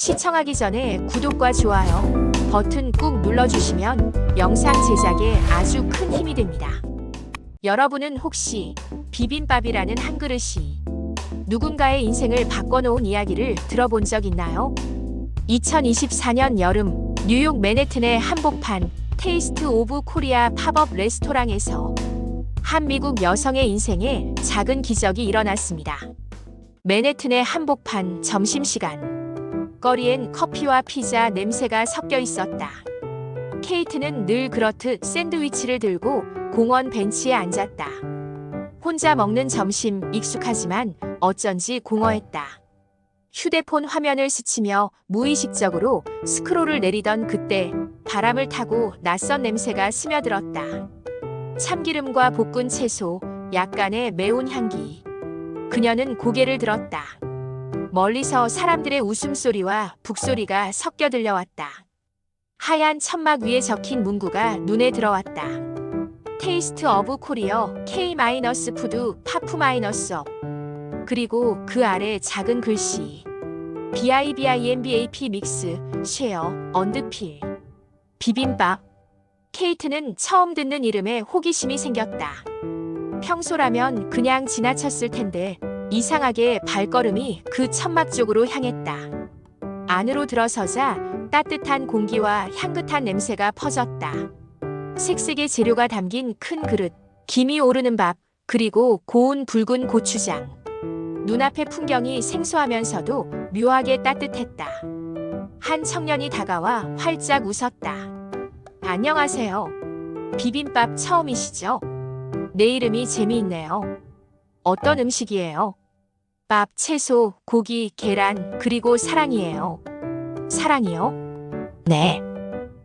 시청하기 전에 구독과 좋아요 버튼 꾹 눌러주시면 영상 제작에 아주 큰 힘이 됩니다. 여러분은 혹시 비빔밥이라는 한 그릇이 누군가의 인생을 바꿔놓은 이야기를 들어본 적 있나요? 2024년 여름 뉴욕 맨해튼의 한복판 테이스트 오브 코리아 팝업 레스토랑에서 한 미국 여성의 인생에 작은 기적이 일어났습니다. 맨해튼의 한복판 점심시간. 거리엔 커피와 피자 냄새가 섞여 있었다. 케이트는 늘 그렇듯 샌드위치를 들고 공원 벤치에 앉았다. 혼자 먹는 점심 익숙하지만 어쩐지 공허했다. 휴대폰 화면을 스치며 무의식적으로 스크롤을 내리던 그때 바람을 타고 낯선 냄새가 스며들었다. 참기름과 볶은 채소, 약간의 매운 향기. 그녀는 고개를 들었다. 멀리서 사람들의 웃음소리와 북소리가 섞여 들려왔다. 하얀 천막 위에 적힌 문구가 눈에 들어왔다. 테이스트 어브 코리어 K 마이너스 푸드 파프 마이너스 업. 그리고 그 아래 작은 글씨 BIBIMBAP 믹스 쉐어 언드필 비빔밥 케이트는 처음 듣는 이름에 호기심이 생겼다. 평소라면 그냥 지나쳤을 텐데 이상하게 발걸음이 그 천막 쪽으로 향했다. 안으로 들어서자 따뜻한 공기와 향긋한 냄새가 퍼졌다. 색색의 재료가 담긴 큰 그릇, 김이 오르는 밥, 그리고 고운 붉은 고추장. 눈앞의 풍경이 생소하면서도 묘하게 따뜻했다. 한 청년이 다가와 활짝 웃었다. 안녕하세요. 비빔밥 처음이시죠? 내 이름이 재미있네요. 어떤 음식이에요? 밥, 채소, 고기, 계란, 그리고 사랑이에요. 사랑이요? 네.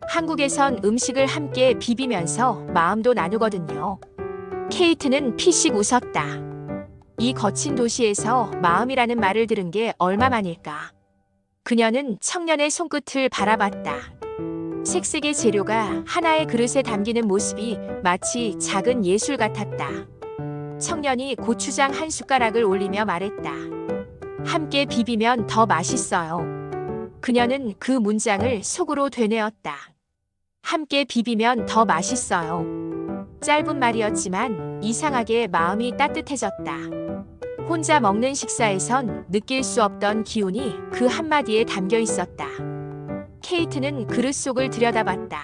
한국에선 음식을 함께 비비면서 마음도 나누거든요. 케이트는 피식 웃었다. 이 거친 도시에서 마음이라는 말을 들은 게 얼마만일까. 그녀는 청년의 손끝을 바라봤다. 색색의 재료가 하나의 그릇에 담기는 모습이 마치 작은 예술 같았다. 청년이 고추장 한 숟가락을 올리며 말했다. 함께 비비면 더 맛있어요. 그녀는 그 문장을 속으로 되뇌었다. 함께 비비면 더 맛있어요. 짧은 말이었지만 이상하게 마음이 따뜻해졌다. 혼자 먹는 식사에선 느낄 수 없던 기운이 그 한마디에 담겨 있었다. 케이트는 그릇 속을 들여다봤다.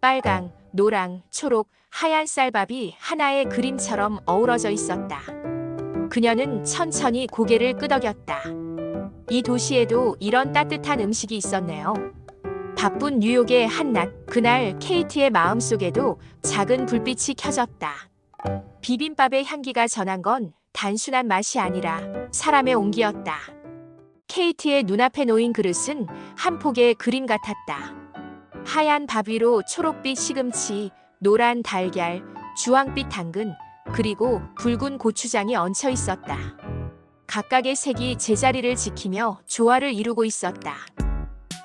빨강, 노랑, 초록, 하얀 쌀밥이 하나의 그림처럼 어우러져 있었다. 그녀는 천천히 고개를 끄덕였다. 이 도시에도 이런 따뜻한 음식이 있었네요. 바쁜 뉴욕의 한낮, 그날 케이트의 마음속에도 작은 불빛이 켜졌다. 비빔밥의 향기가 전한 건 단순한 맛이 아니라 사람의 온기였다. 케이트의 눈앞에 놓인 그릇은 한 폭의 그림 같았다. 하얀 밥 위로 초록빛 시금치, 노란 달걀, 주황빛 당근, 그리고 붉은 고추장이 얹혀 있었다. 각각의 색이 제자리를 지키며 조화를 이루고 있었다.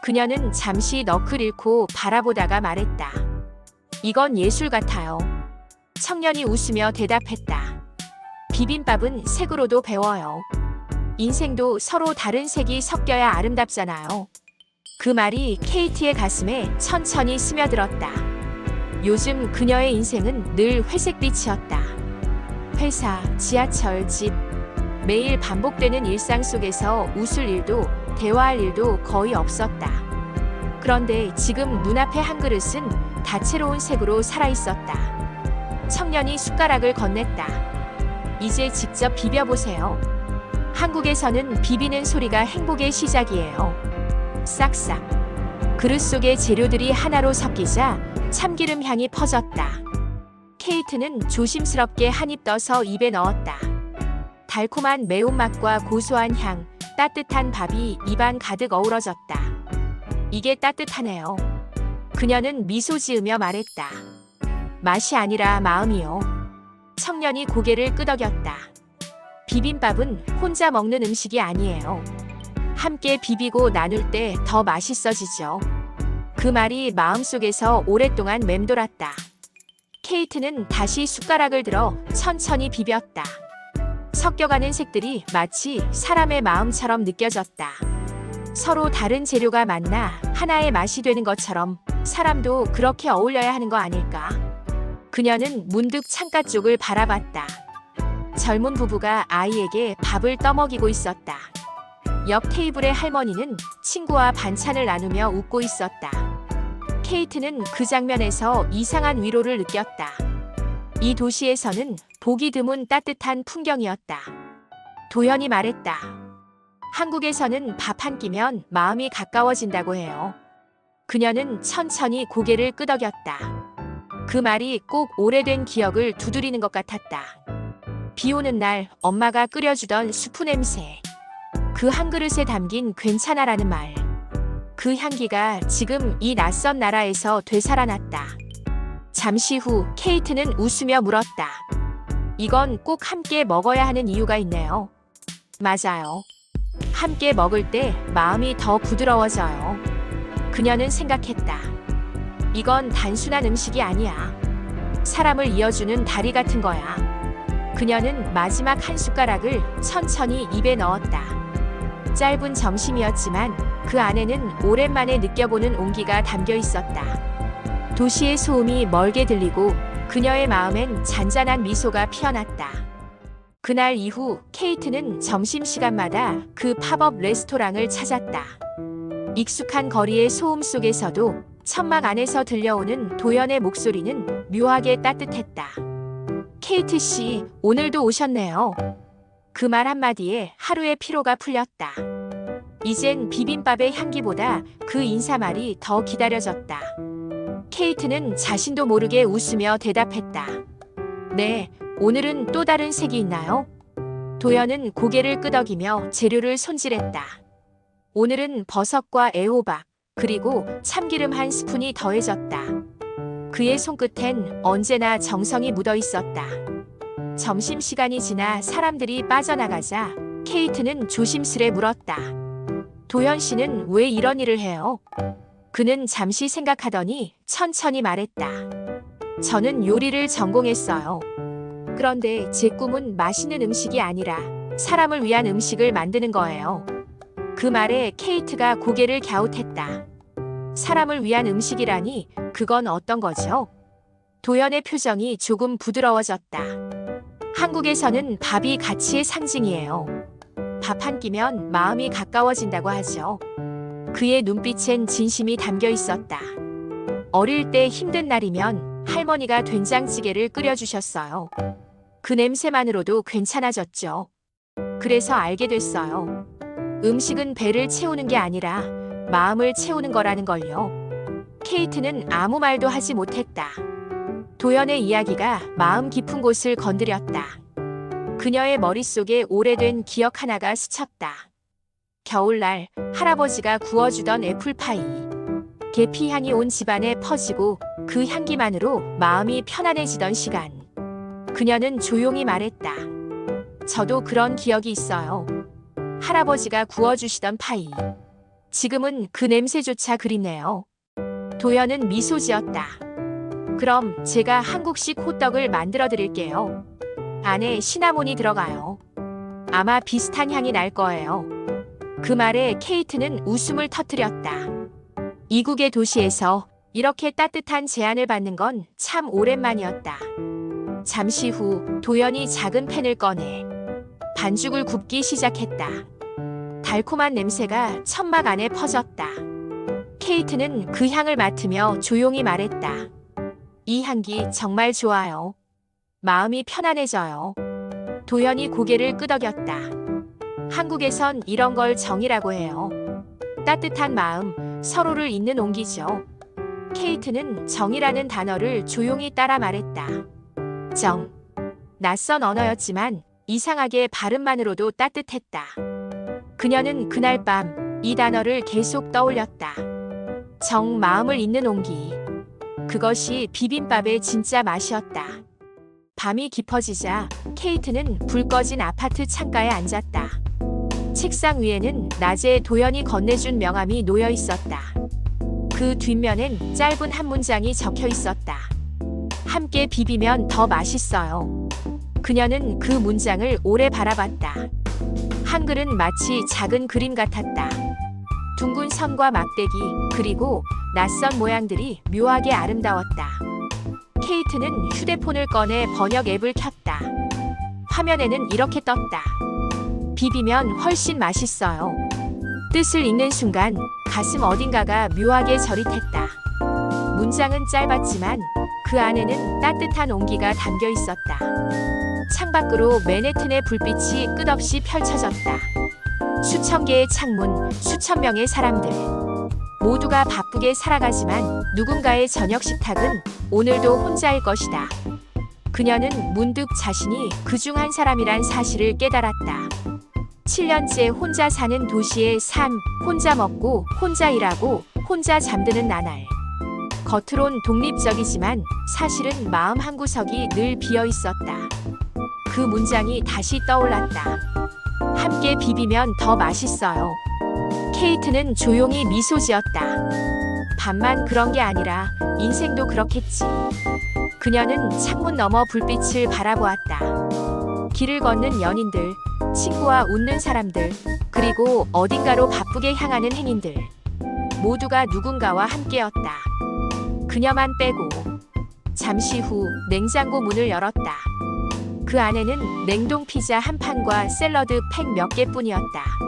그녀는 잠시 넋을 잃고 바라보다가 말했다. 이건 예술 같아요. 청년이 웃으며 대답했다. 비빔밥은 색으로도 배워요. 인생도 서로 다른 색이 섞여야 아름답잖아요. 그 말이 케이티의 가슴에 천천히 스며들었다. 요즘 그녀의 인생은 늘 회색빛이었다. 회사, 지하철, 집. 매일 반복되는 일상 속에서 웃을 일도 대화할 일도 거의 없었다. 그런데 지금 눈앞의 한 그릇은 다채로운 색으로 살아있었다. 청년이 숟가락을 건넸다. 이제 직접 비벼보세요. 한국에서는 비비는 소리가 행복의 시작이에요. 싹싹. 그릇 속의 재료들이 하나로 섞이자 참기름 향이 퍼졌다. 케이트는 조심스럽게 한 입 떠서 입에 넣었다. 달콤한 매운맛과 고소한 향, 따뜻한 밥이 입안 가득 어우러졌다. 이게 따뜻하네요. 그녀는 미소 지으며 말했다. 맛이 아니라 마음이요. 청년이 고개를 끄덕였다. 비빔밥은 혼자 먹는 음식이 아니에요. 함께 비비고 나눌 때 더 맛있어지죠. 그 말이 마음속에서 오랫동안 맴돌았다. 케이트는 다시 숟가락을 들어 천천히 비볐다. 섞여가는 색들이 마치 사람의 마음처럼 느껴졌다. 서로 다른 재료가 만나 하나의 맛이 되는 것처럼 사람도 그렇게 어울려야 하는 거 아닐까? 그녀는 문득 창가 쪽을 바라봤다. 젊은 부부가 아이에게 밥을 떠먹이고 있었다. 옆 테이블의 할머니는 친구와 반찬을 나누며 웃고 있었다. 케이트는 그 장면에서 이상한 위로를 느꼈다. 이 도시에서는 보기 드문 따뜻한 풍경이었다. 도연이 말했다. 한국에서는 밥 한 끼면 마음이 가까워진다고 해요. 그녀는 천천히 고개를 끄덕였다. 그 말이 꼭 오래된 기억을 두드리는 것 같았다. 비 오는 날 엄마가 끓여주던 수프 냄새. 그 한 그릇에 담긴 괜찮아라는 말. 그 향기가 지금 이 낯선 나라에서 되살아났다. 잠시 후 케이트는 웃으며 물었다. 이건 꼭 함께 먹어야 하는 이유가 있네요. 맞아요. 함께 먹을 때 마음이 더 부드러워져요. 그녀는 생각했다. 이건 단순한 음식이 아니야. 사람을 이어주는 다리 같은 거야. 그녀는 마지막 한 숟가락을 천천히 입에 넣었다. 짧은 점심이었지만 그 안에는 오랜만에 느껴보는 온기가 담겨 있었다. 도시의 소음이 멀게 들리고 그녀의 마음엔 잔잔한 미소가 피어났다. 그날 이후 케이트는 점심시간마다 그 팝업 레스토랑을 찾았다. 익숙한 거리의 소음 속에서도 천막 안에서 들려오는 도연의 목소리는 묘하게 따뜻했다. 케이트 씨, 오늘도 오셨네요. 그 말 한마디에 하루의 피로가 풀렸다. 이젠 비빔밥의 향기보다 그 인사말이 더 기다려졌다. 케이트는 자신도 모르게 웃으며 대답했다. 네, 오늘은 또 다른 색이 있나요? 도연은 고개를 끄덕이며 재료를 손질했다. 오늘은 버섯과 애호박, 그리고 참기름 한 스푼이 더해졌다. 그의 손끝엔 언제나 정성이 묻어 있었다. 점심시간이 지나 사람들이 빠져나가자 케이트는 조심스레 물었다. 도연 씨는 왜 이런 일을 해요? 그는 잠시 생각하더니 천천히 말했다. 저는 요리를 전공했어요. 그런데 제 꿈은 맛있는 음식이 아니라 사람을 위한 음식을 만드는 거예요. 그 말에 케이트가 고개를 갸웃했다. 사람을 위한 음식이라니 그건 어떤 거죠? 도연의 표정이 조금 부드러워졌다. 한국에서는 밥이 가치의 상징이에요. 밥 한 끼면 마음이 가까워진다고 하죠. 그의 눈빛엔 진심이 담겨 있었다. 어릴 때 힘든 날이면 할머니가 된장찌개를 끓여주셨어요. 그 냄새만으로도 괜찮아졌죠. 그래서 알게 됐어요. 음식은 배를 채우는 게 아니라 마음을 채우는 거라는 걸요. 케이트는 아무 말도 하지 못했다. 도연의 이야기가 마음 깊은 곳을 건드렸다. 그녀의 머릿속에 오래된 기억 하나가 스쳤다. 겨울날 할아버지가 구워주던 애플파이. 계피 향이 온 집안에 퍼지고 그 향기만으로 마음이 편안해지던 시간. 그녀는 조용히 말했다. 저도 그런 기억이 있어요. 할아버지가 구워주시던 파이. 지금은 그 냄새조차 그립네요. 도연은 미소 지었다. 그럼 제가 한국식 호떡을 만들어 드릴게요. 안에 시나몬이 들어가요. 아마 비슷한 향이 날 거예요. 그 말에 케이트는 웃음을 터뜨렸다. 이국의 도시에서 이렇게 따뜻한 제안을 받는 건 참 오랜만이었다. 잠시 후 도연이 작은 팬을 꺼내 반죽을 굽기 시작했다. 달콤한 냄새가 천막 안에 퍼졌다. 케이트는 그 향을 맡으며 조용히 말했다. 이 향기 정말 좋아요. 마음이 편안해져요. 도연이 고개를 끄덕였다. 한국에선 이런 걸 정이라고 해요. 따뜻한 마음, 서로를 잇는 온기죠. 케이트는 정이라는 단어를 조용히 따라 말했다. 정. 낯선 언어였지만 이상하게 발음만으로도 따뜻했다. 그녀는 그날 밤 이 단어를 계속 떠올렸다. 정 마음을 잇는 온기. 그것이 비빔밥의 진짜 맛이었다. 밤이 깊어지자 케이트는 불 꺼진 아파트 창가에 앉았다. 책상 위에는 낮에 도연이 건네준 명함이 놓여 있었다. 그 뒷면엔 짧은 한 문장이 적혀 있었다. 함께 비비면 더 맛있어요. 그녀는 그 문장을 오래 바라봤다. 한글은 마치 작은 그림 같았다. 둥근 선과 막대기 그리고 낯선 모양들이 묘하게 아름다웠다. 케이트는 휴대폰을 꺼내 번역 앱을 켰다. 화면에는 이렇게 떴다. 비비면 훨씬 맛있어요. 뜻을 읽는 순간 가슴 어딘가가 묘하게 저릿했다. 문장은 짧았지만 그 안에는 따뜻한 온기가 담겨 있었다. 창밖으로 맨해튼의 불빛이 끝없이 펼쳐졌다. 수천 개의 창문, 수천 명의 사람들. 모두가 바쁘게 살아가지만 누군가의 저녁 식탁은 오늘도 혼자일 것이다. 그녀는 문득 자신이 그중 한 사람이란 사실을 깨달았다. 7년째 혼자 사는 도시의 삶, 혼자 먹고, 혼자 일하고, 혼자 잠드는 나날. 겉으론 독립적이지만 사실은 마음 한구석이 늘 비어 있었다. 그 문장이 다시 떠올랐다. 함께 비비면 더 맛있어요. 케이트는 조용히 미소 지었다. 밥만 그런 게 아니라 인생도 그렇겠지. 그녀는 창문 너머 불빛을 바라보았다. 길을 걷는 연인들, 친구와 웃는 사람들, 그리고 어딘가로 바쁘게 향하는 행인들. 모두가 누군가와 함께였다. 그녀만 빼고. 잠시 후 냉장고 문을 열었다. 그 안에는 냉동 피자 한 판과 샐러드 팩 몇 개뿐이었다.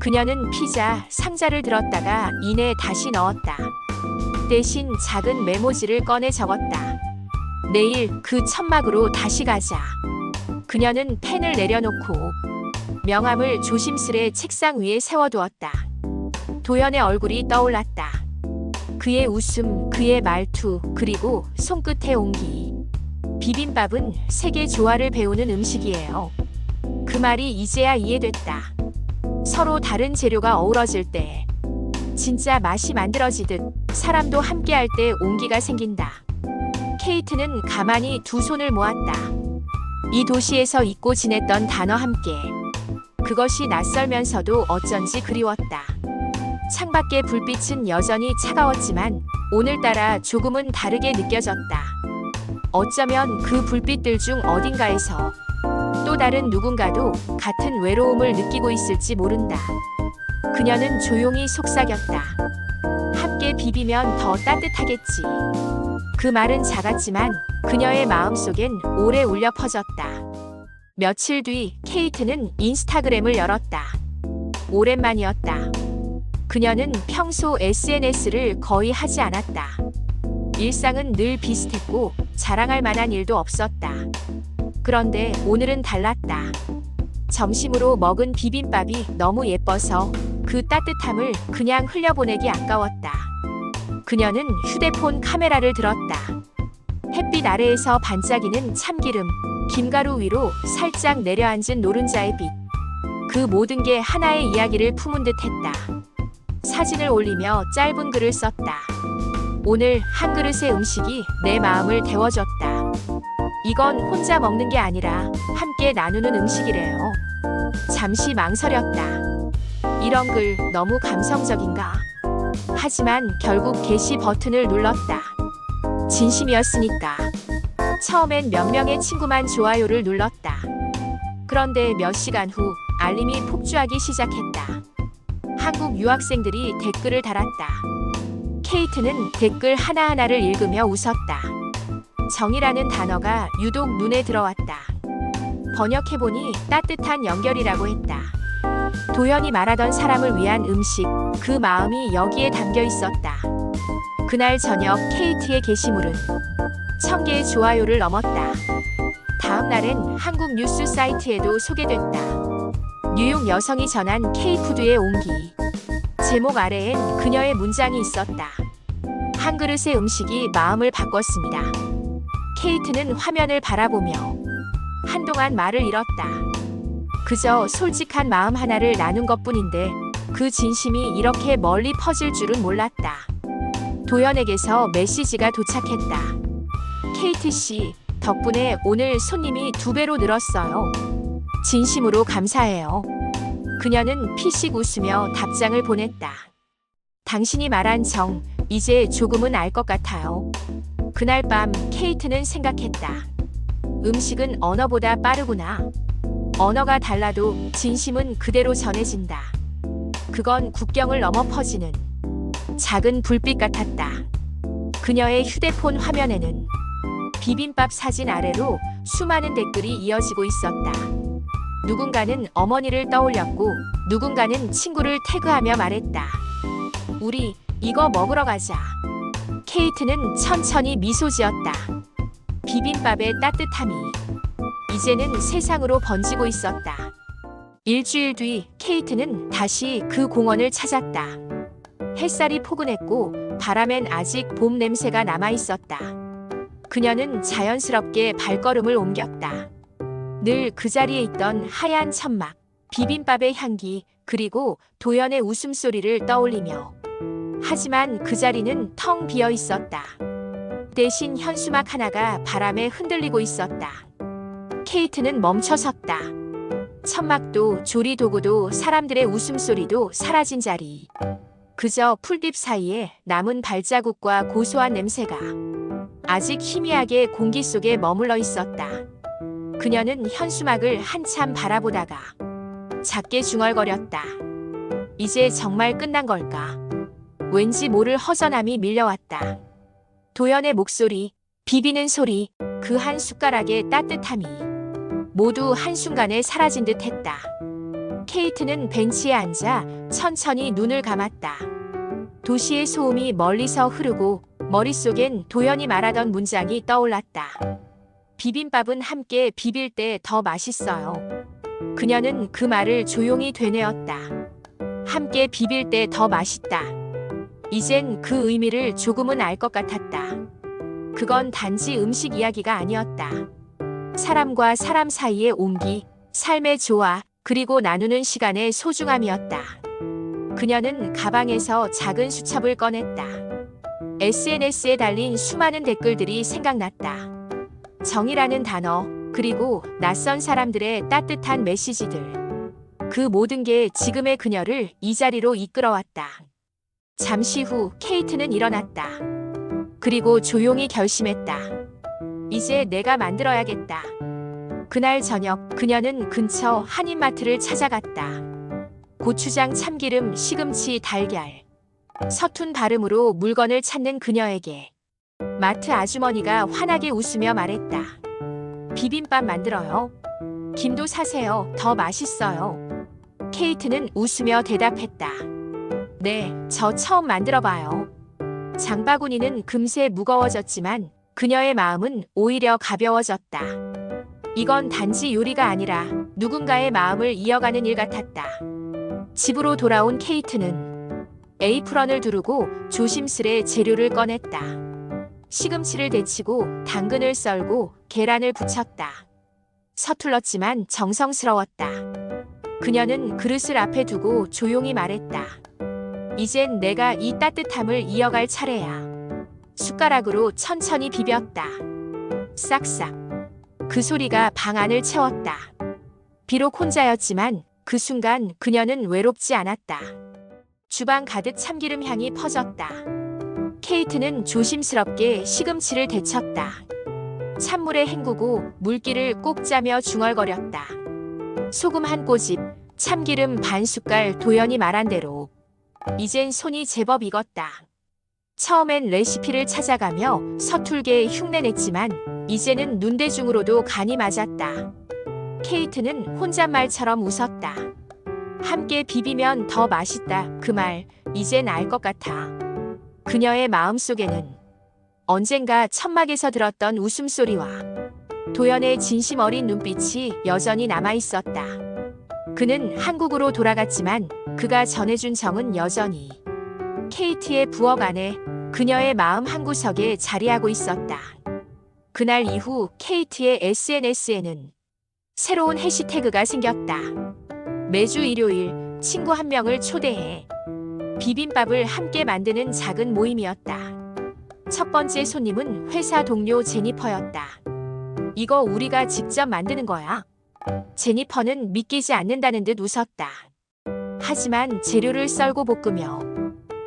그녀는 피자 상자를 들었다가 이내 다시 넣었다. 대신 작은 메모지를 꺼내 적었다. 내일 그 천막으로 다시 가자. 그녀는 펜을 내려놓고 명함을 조심스레 책상 위에 세워두었다. 도연의 얼굴이 떠올랐다. 그의 웃음, 그의 말투, 그리고 손끝의 온기. 비빔밥은 세계 조화를 배우는 음식이에요. 그 말이 이제야 이해됐다. 서로 다른 재료가 어우러질 때 진짜 맛이 만들어지듯 사람도 함께할 때 온기가 생긴다. 케이트는 가만히 두 손을 모았다. 이 도시에서 잊고 지냈던 단어 함께. 그것이 낯설면서도 어쩐지 그리웠다. 창밖의 불빛은 여전히 차가웠지만 오늘따라 조금은 다르게 느껴졌다. 어쩌면 그 불빛들 중 어딘가에서 또 다른 누군가도 같은 외로움을 느끼고 있을지 모른다. 그녀는 조용히 속삭였다. 함께 비비면 더 따뜻하겠지. 그 말은 작았지만 그녀의 마음속엔 오래 울려 퍼졌다. 며칠 뒤 케이트는 인스타그램을 열었다. 오랜만이었다. 그녀는 평소 SNS를 거의 하지 않았다. 일상은 늘 비슷했고 자랑할 만한 일도 없었다. 그런데 오늘은 달랐다. 점심으로 먹은 비빔밥이 너무 예뻐서 그 따뜻함을 그냥 흘려보내기 아까웠다. 그녀는 휴대폰 카메라를 들었다. 햇빛 아래에서 반짝이는 참기름, 김가루 위로 살짝 내려앉은 노른자의 빛. 그 모든 게 하나의 이야기를 품은 듯 했다. 사진을 올리며 짧은 글을 썼다. 오늘 한 그릇의 음식이 내 마음을 데워줬다. 이건 혼자 먹는 게 아니라 함께 나누는 음식이래요. 잠시 망설였다. 이런 글 너무 감성적인가? 하지만 결국 게시 버튼을 눌렀다. 진심이었으니까. 처음엔 몇 명의 친구만 좋아요를 눌렀다. 그런데 몇 시간 후 알림이 폭주하기 시작했다. 한국 유학생들이 댓글을 달았다. 케이트는 댓글 하나하나를 읽으며 웃었다. 정이라는 단어가 유독 눈에 들어왔다. 번역해보니 따뜻한 연결이라고 했다. 도연이 말하던 사람을 위한 음식, 그 마음이 여기에 담겨 있었다. 그날 저녁 케이트의 게시물은 천 개의 좋아요를 넘었다. 다음 날엔 한국 뉴스 사이트에도 소개됐다. 뉴욕 여성이 전한 K푸드의 온기. 제목 아래엔 그녀의 문장이 있었다. 한 그릇의 음식이 마음을 바꿨습니다. 케이트는 화면을 바라보며 한동안 말을 잃었다. 그저 솔직한 마음 하나를 나눈 것 뿐인데 그 진심이 이렇게 멀리 퍼질 줄은 몰랐다. 도연에게서 메시지가 도착했다. 케이트 씨, 덕분에 오늘 손님이 두 배로 늘었어요. 진심으로 감사해요. 그녀는 피식 웃으며 답장을 보냈다. 당신이 말한 정, 이제 조금은 알 것 같아요. 그날 밤 케이트는 생각했다. 음식은 언어보다 빠르구나. 언어가 달라도 진심은 그대로 전해진다. 그건 국경을 넘어 퍼지는 작은 불빛 같았다. 그녀의 휴대폰 화면에는 비빔밥 사진 아래로 수많은 댓글이 이어지고 있었다. 누군가는 어머니를 떠올렸고 누군가는 친구를 태그하며 말했다. 우리 이거 먹으러 가자. 케이트는 천천히 미소 지었다. 비빔밥의 따뜻함이 이제는 세상으로 번지고 있었다. 일주일 뒤 케이트는 다시 그 공원을 찾았다. 햇살이 포근했고 바람엔 아직 봄 냄새가 남아 있었다. 그녀는 자연스럽게 발걸음을 옮겼다. 늘 그 자리에 있던 하얀 천막, 비빔밥의 향기, 그리고 도연의 웃음소리를 떠올리며. 하지만 그 자리는 텅 비어 있었다. 대신 현수막 하나가 바람에 흔들리고 있었다. 케이트는 멈춰 섰다. 천막도 조리 도구도 사람들의 웃음소리도 사라진 자리. 그저 풀잎 사이에 남은 발자국과 고소한 냄새가 아직 희미하게 공기 속에 머물러 있었다. 그녀는 현수막을 한참 바라보다가 작게 중얼거렸다. 이제 정말 끝난 걸까? 왠지 모를 허전함이 밀려왔다. 도연의 목소리, 비비는 소리, 그 한 숟가락의 따뜻함이 모두 한순간에 사라진 듯 했다. 케이트는 벤치에 앉아 천천히 눈을 감았다. 도시의 소음이 멀리서 흐르고 머릿속엔 도연이 말하던 문장이 떠올랐다. 비빔밥은 함께 비빌 때 더 맛있어요. 그녀는 그 말을 조용히 되뇌었다. 함께 비빌 때 더 맛있다. 이젠 그 의미를 조금은 알 것 같았다. 그건 단지 음식 이야기가 아니었다. 사람과 사람 사이의 온기, 삶의 조화, 그리고 나누는 시간의 소중함이었다. 그녀는 가방에서 작은 수첩을 꺼냈다. SNS에 달린 수많은 댓글들이 생각났다. 정이라는 단어, 그리고 낯선 사람들의 따뜻한 메시지들. 그 모든 게 지금의 그녀를 이 자리로 이끌어왔다. 잠시 후 케이트는 일어났다. 그리고 조용히 결심했다. 이제 내가 만들어야겠다. 그날 저녁 그녀는 근처 한인마트를 찾아갔다. 고추장, 참기름, 시금치, 달걀. 서툰 발음으로 물건을 찾는 그녀에게 마트 아주머니가 환하게 웃으며 말했다. 비빔밥 만들어요. 김도 사세요. 더 맛있어요. 케이트는 웃으며 대답했다. 네, 저 처음 만들어 봐요. 장바구니는 금세 무거워졌지만 그녀의 마음은 오히려 가벼워졌다. 이건 단지 요리가 아니라 누군가의 마음을 이어가는 일 같았다. 집으로 돌아온 케이트는 에이프런을 두르고 조심스레 재료를 꺼냈다. 시금치를 데치고 당근을 썰고 계란을 부쳤다. 서툴렀지만 정성스러웠다. 그녀는 그릇을 앞에 두고 조용히 말했다. 이젠 내가 이 따뜻함을 이어갈 차례야. 숟가락으로 천천히 비볐다. 싹싹. 그 소리가 방 안을 채웠다. 비록 혼자였지만 그 순간 그녀는 외롭지 않았다. 주방 가득 참기름 향이 퍼졌다. 케이트는 조심스럽게 시금치를 데쳤다. 찬물에 헹구고 물기를 꼭 짜며 중얼거렸다. 소금 한 꼬집, 참기름 반 숟갈 도연이 말한 대로 이젠 손이 제법 익었다. 처음엔 레시피를 찾아가며 서툴게 흉내냈지만 이제는 눈대중으로도 간이 맞았다. 케이트는 혼잣말처럼 웃었다. 함께 비비면 더 맛있다. 그 말 이젠 알 것 같아. 그녀의 마음속에는 언젠가 천막에서 들었던 웃음소리와 도연의 진심 어린 눈빛이 여전히 남아 있었다. 그는 한국으로 돌아갔지만 그가 전해준 정은 여전히 케이트의 부엌 안에 그녀의 마음 한구석에 자리하고 있었다. 그날 이후 케이트의 SNS에는 새로운 해시태그가 생겼다. 매주 일요일 친구 한 명을 초대해 비빔밥을 함께 만드는 작은 모임이었다. 첫 번째 손님은 회사 동료 제니퍼였다. 이거 우리가 직접 만드는 거야. 제니퍼는 믿기지 않는다는 듯 웃었다. 하지만 재료를 썰고 볶으며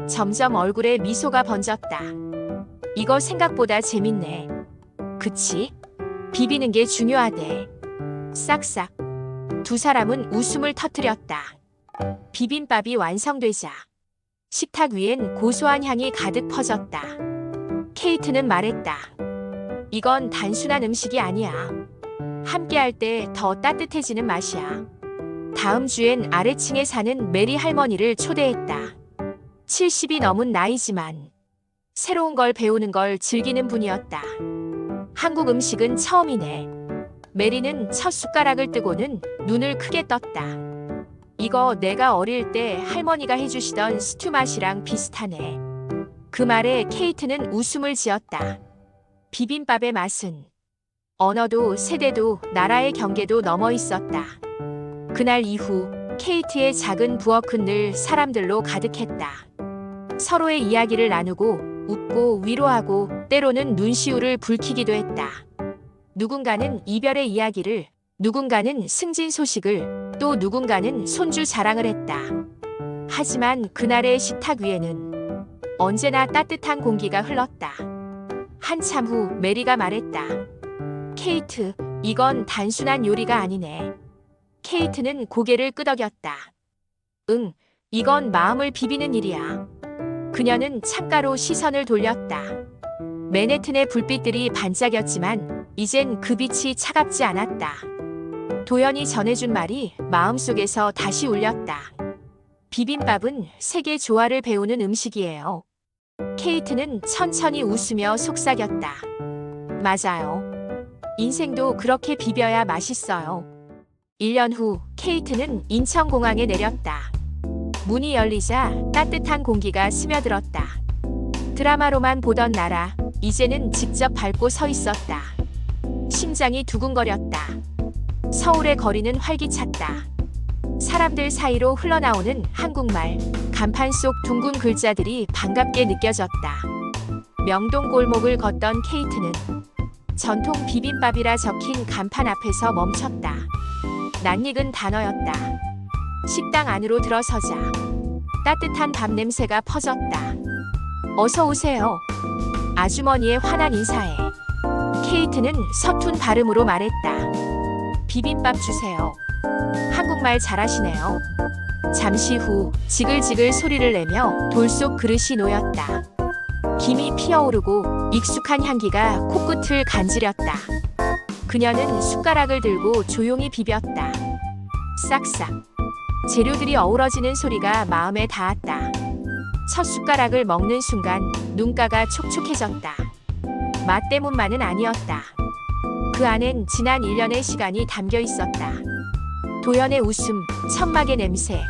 점점 얼굴에 미소가 번졌다. 이거 생각보다 재밌네. 그치? 비비는 게 중요하대. 싹싹. 두 사람은 웃음을 터뜨렸다. 비빔밥이 완성되자 식탁 위엔 고소한 향이 가득 퍼졌다. 케이트는 말했다. 이건 단순한 음식이 아니야. 함께할 때 더 따뜻해지는 맛이야. 다음 주엔 아래층에 사는 메리 할머니를 초대했다. 70이 넘은 나이지만 새로운 걸 배우는 걸 즐기는 분이었다. 한국 음식은 처음이네. 메리는 첫 숟가락을 뜨고는 눈을 크게 떴다. 이거 내가 어릴 때 할머니가 해주시던 스튜 맛이랑 비슷하네. 그 말에 케이트는 웃음을 지었다. 비빔밥의 맛은 언어도 세대도 나라의 경계도 넘어 있었다. 그날 이후 케이트의 작은 부엌은 늘 사람들로 가득했다. 서로의 이야기를 나누고 웃고 위로하고 때로는 눈시울을 붉히기도 했다. 누군가는 이별의 이야기를, 누군가는 승진 소식을, 또 누군가는 손주 자랑을 했다. 하지만 그날의 식탁 위에는 언제나 따뜻한 공기가 흘렀다. 한참 후 메리가 말했다. 케이트, 이건 단순한 요리가 아니네. 케이트는 고개를 끄덕였다. 응, 이건 마음을 비비는 일이야. 그녀는 창가로 시선을 돌렸다. 맨해튼의 불빛들이 반짝였지만 이젠 그 빛이 차갑지 않았다. 도연이 전해준 말이 마음속에서 다시 울렸다. 비빔밥은 세계 조화를 배우는 음식이에요. 케이트는 천천히 웃으며 속삭였다. 맞아요. 인생도 그렇게 비벼야 맛있어요. 1년 후 케이트는 인천공항에 내렸다. 문이 열리자 따뜻한 공기가 스며들었다. 드라마로만 보던 나라, 이제는 직접 밟고 서 있었다. 심장이 두근거렸다. 서울의 거리는 활기찼다. 사람들 사이로 흘러나오는 한국말, 간판 속 둥근 글자들이 반갑게 느껴졌다. 명동 골목을 걷던 케이트는 전통 비빔밥이라 적힌 간판 앞에서 멈췄다. 낯익은 단어였다. 식당 안으로 들어서자 따뜻한 밥 냄새가 퍼졌다. 어서 오세요. 아주머니의 환한 인사에 케이트는 서툰 발음으로 말했다. 비빔밥 주세요. 한국말 잘하시네요. 잠시 후 지글지글 소리를 내며 돌 속 그릇이 놓였다. 김이 피어오르고 익숙한 향기가 코끝을 간지렸다. 그녀는 숟가락을 들고 조용히 비볐다. 싹싹. 재료들이 어우러지는 소리가 마음에 닿았다. 첫 숟가락을 먹는 순간 눈가가 촉촉해졌다. 맛 때문만은 아니었다. 그 안엔 지난 1년의 시간이 담겨 있었다. 도연의 웃음, 천막의 냄새,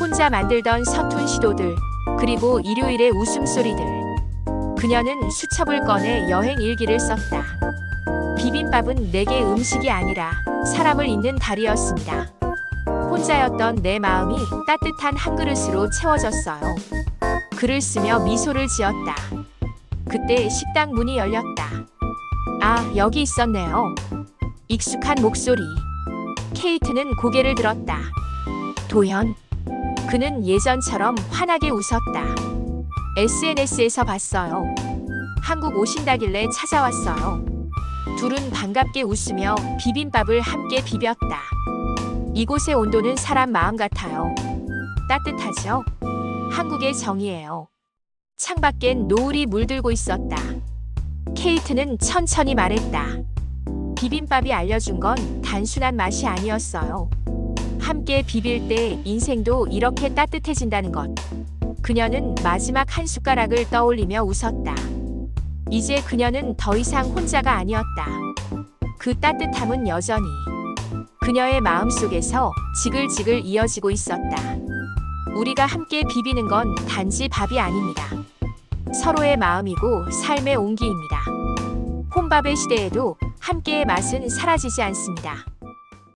혼자 만들던 서툰 시도들, 그리고 일요일의 웃음소리들. 그녀는 수첩을 꺼내 여행 일기를 썼다. 비빔밥은 내게 음식이 아니라 사람을 잇는 달이었습니다. 혼자였던 내 마음이 따뜻한 한 그릇으로 채워졌어요. 글을 쓰며 미소를 지었다. 그때 식당 문이 열렸다. 아, 여기 있었네요. 익숙한 목소리. 케이트는 고개를 들었다. 도현. 그는 예전처럼 환하게 웃었다. SNS에서 봤어요. 한국 오신다길래 찾아왔어요. 둘은 반갑게 웃으며 비빔밥을 함께 비볐다. 이곳의 온도는 사람 마음 같아요. 따뜻하죠? 한국의 정이에요. 창밖엔 노을이 물들고 있었다. 케이트는 천천히 말했다. 비빔밥이 알려준 건 단순한 맛이 아니었어요. 함께 비빌 때 인생도 이렇게 따뜻해진다는 것. 그녀는 마지막 한 숟가락을 떠올리며 웃었다. 이제 그녀는 더 이상 혼자가 아니었다. 그 따뜻함은 여전히 그녀의 마음 속에서 지글지글 이어지고 있었다. 우리가 함께 비비는 건 단지 밥이 아닙니다. 서로의 마음이고 삶의 온기입니다. 혼밥의 시대에도 함께의 맛은 사라지지 않습니다.